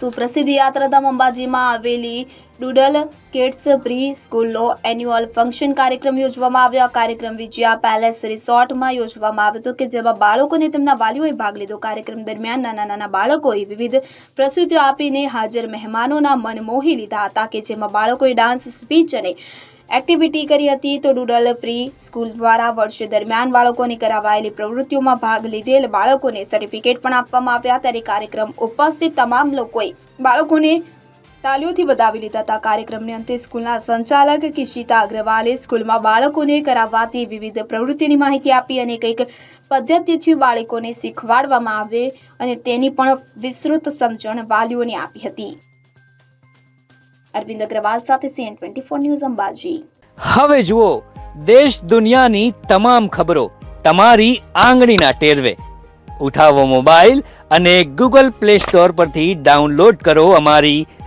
સુપ્રસિદ્ધ યાત્રાધામ અંબાજીમાં આવેલી ડુડલ કિડ્સ પ્રી સ્કૂલનો એન્યુઅલ ફંક્શન કાર્યક્રમ યોજવામાં આવ્યો. આ કાર્યક્રમ વિજયા પેલેસ રિસોર્ટમાં યોજવામાં આવ્યો હતો કે જેમાં બાળકોને તેમના વાલીઓએ ભાગ લીધો. કાર્યક્રમ દરમિયાન નાના નાના બાળકોએ વિવિધ પ્રસ્તુતિઓ આપીને હાજર મહેમાનોના મન મોહી લીધા હતા કે જેમાં બાળકોએ ડાન્સ, સ્પીચ અને એક્ટિવિટી કરી હતી. તો ડુડલ પ્રી સ્કૂલ દ્વારા વર્ષ દરમિયાન બાળકોને કરાવાયેલી પ્રવૃત્તિઓમાં ભાગ લીધેલ બાળકોને સર્ટિફિકેટ પણ આપવામાં આવ્યા. ત્યારે કાર્યક્રમ ઉપસ્થિત તમામ લોકોએ બાળકોને તાલીઓથી વધાવી લીધા હતા. કાર્યક્રમને અંતે સ્કૂલના સંચાલક કિશિતા અગ્રવાલે સ્કૂલમાં બાળકોને કરાવાતી વિવિધ પ્રવૃત્તિની માહિતી આપી અને કંઈક પદ્ધતિથી બાળકોને શીખવાડવામાં આવે અને તેની પણ વિસ્તૃત સમજણ વાલીઓને આપી હતી. અરવિંદ અગ્રવાલ સાથે CN twenty four news Ambaji. હવે જુઓ, દેશ દુનિયાની તમામ ખબરો તમારી આંગળીના ટેરવે. ઉઠાવો મોબાઈલ અને ગૂગલ પ્લે સ્ટોર પરથી ડાઉનલોડ કરો અમારી